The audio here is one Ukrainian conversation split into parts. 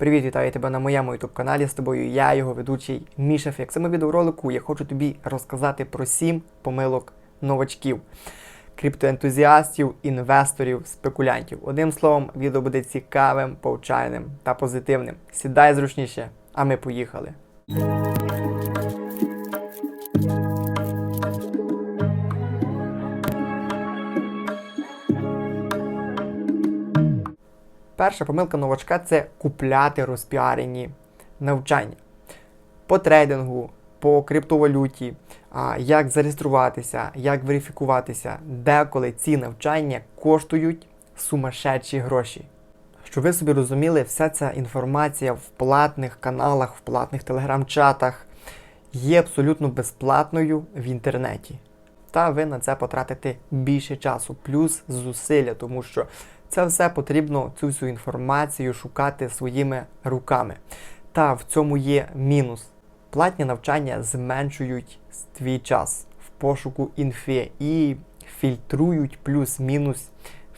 Привіт, вітаю тебе на моєму youtube каналі. З тобою я, його ведучий Міша Фік. саме відеоролику я хочу тобі розказати про 7 помилок новачків, криптоентузіастів, інвесторів, спекулянтів. Одним словом, відео буде цікавим, повчальним та позитивним. Сідай зручніше, а ми поїхали. Перша помилка новачка це купляти розпіарені навчання по трейдингу, по криптовалюті, як зареєструватися, як верифікуватися. Деколи ці навчання коштують сумасшедші гроші. Щоб ви собі розуміли, вся ця інформація в платних каналах, в платних телеграм-чатах є абсолютно безплатною в інтернеті. Та ви на це потратите більше часу, плюс зусилля, тому що це все потрібно цю всю інформацію шукати своїми руками. Та в цьому є мінус. Платні навчання зменшують твій час в пошуку інфи і фільтрують плюс-мінус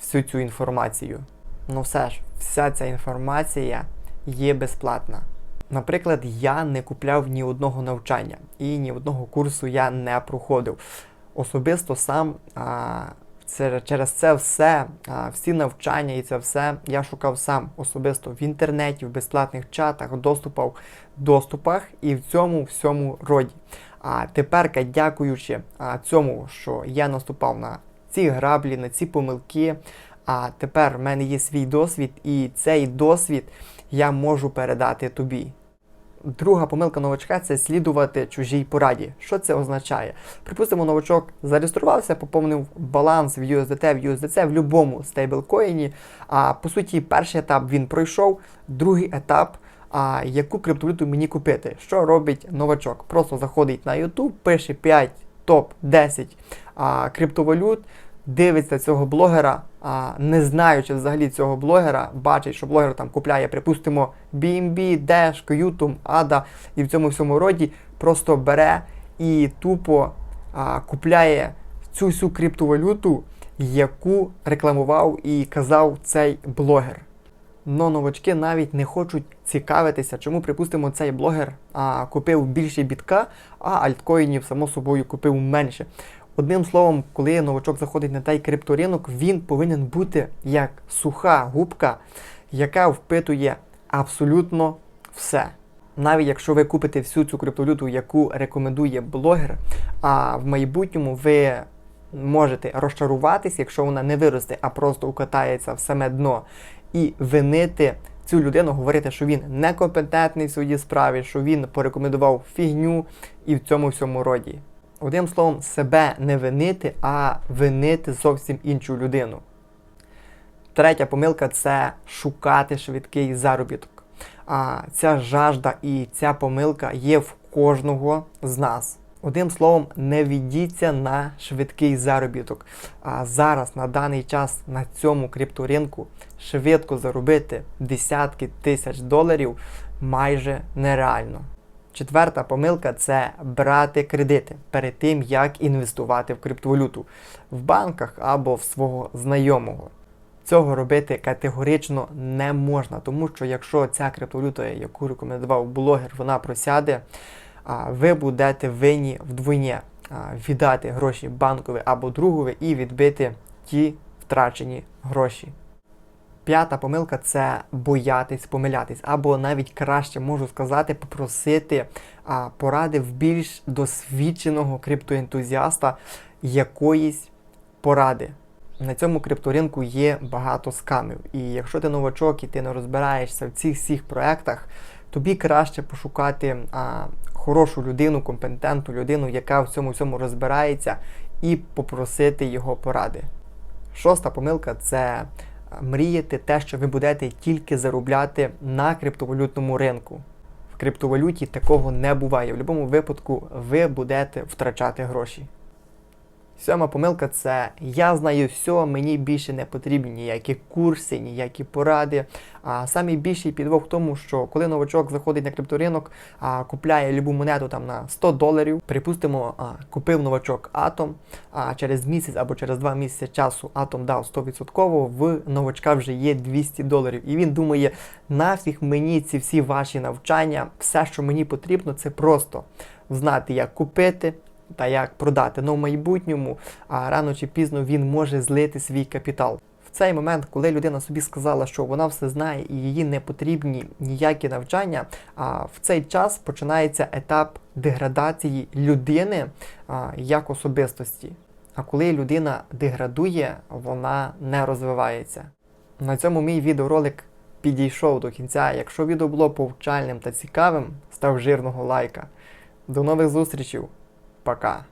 всю цю інформацію. Ну все ж, вся ця інформація є безплатна. Наприклад, я не купляв ні одного навчання і ні одного курсу я не проходив. Особисто сам а, через це все, всі навчання і це все я шукав сам особисто в інтернеті, в безплатних чатах, доступах, доступах і в цьому всьому роді. А тепер, дякуючи цьому, що я наступав на ці граблі, на ці помилки. А тепер в мене є свій досвід, і цей досвід я можу передати тобі. Друга помилка новачка це слідувати чужій пораді. Що це означає? Припустимо, новачок зареєструвався, поповнив баланс в USDT, в USDC в будь-якому стейблкоїні. А по суті, перший етап він пройшов, другий етап. А яку криптовалюту мені купити? Що робить новачок? Просто заходить на YouTube, пише 5 топ 10 а, криптовалют, дивиться цього блогера, а, не знаючи взагалі цього блогера, бачить, що блогер там купляє, припустимо, BNB, Dash, Qtum, ADA і в цьому всьому роді просто бере і тупо а, купляє цю всю криптовалюту, яку рекламував і казав цей блогер. Но новачки навіть не хочуть цікавитися, чому, припустимо, цей блогер а, купив більше бітка, а альткоїнів, само собою, купив менше. Одним словом, коли новачок заходить на той крипторинок, він повинен бути як суха губка, яка впитує абсолютно все. Навіть якщо ви купите всю цю криптовалюту, яку рекомендує блогер, а в майбутньому ви можете розчаруватись, якщо вона не виросте, а просто укатається в саме дно, і винити цю людину, говорити, що він некомпетентний в своїй справі, що він порекомендував фігню і в цьому всьому роді. Одним словом, себе не винити, а винити зовсім іншу людину. Третя помилка це шукати швидкий заробіток. А ця жажда і ця помилка є в кожного з нас. Одним словом, не ведіться на швидкий заробіток. А зараз на даний час на цьому крипторинку швидко заробити десятки тисяч доларів майже нереально. Четверта помилка це брати кредити перед тим, як інвестувати в криптовалюту в банках або в свого знайомого. Цього робити категорично не можна, тому що якщо ця криптовалюта, яку рекомендував блогер, вона просяде, ви будете винні вдвоє віддати гроші банкові або другові і відбити ті втрачені гроші. П'ята помилка це боятись помилятись, або навіть краще можу сказати, попросити а, поради в більш досвідченого криптоентузіаста якоїсь поради. На цьому крипторинку є багато скамів. І якщо ти новачок і ти не розбираєшся в цих всіх проектах, тобі краще пошукати а, хорошу людину, компетентну людину, яка в цьому всьому розбирається, і попросити його поради. Шоста помилка це мріяти те, що ви будете тільки заробляти на криптовалютному ринку. В криптовалюті такого не буває. В будь-якому випадку ви будете втрачати гроші. Сьома помилка це я знаю все, мені більше не потрібні ніякі курси, ніякі поради. А самий більший підвох в тому, що коли новачок заходить на крипторинок, а купляє любу монету там на 100 доларів, припустимо, а, купив новачок атом, а через місяць або через два місяці часу атом дав 100%, в новачка вже є 200 доларів. І він думає, нафіг мені ці всі ваші навчання, все, що мені потрібно, це просто знати, як купити та як продати. Ну в майбутньому а рано чи пізно він може злити свій капітал. В цей момент, коли людина собі сказала, що вона все знає і їй не потрібні ніякі навчання, а в цей час починається етап деградації людини а, як особистості. А коли людина деградує, вона не розвивається. На цьому мій відеоролик підійшов до кінця. Якщо відео було повчальним та цікавим, став жирного лайка. До нових зустрічей. pra cá.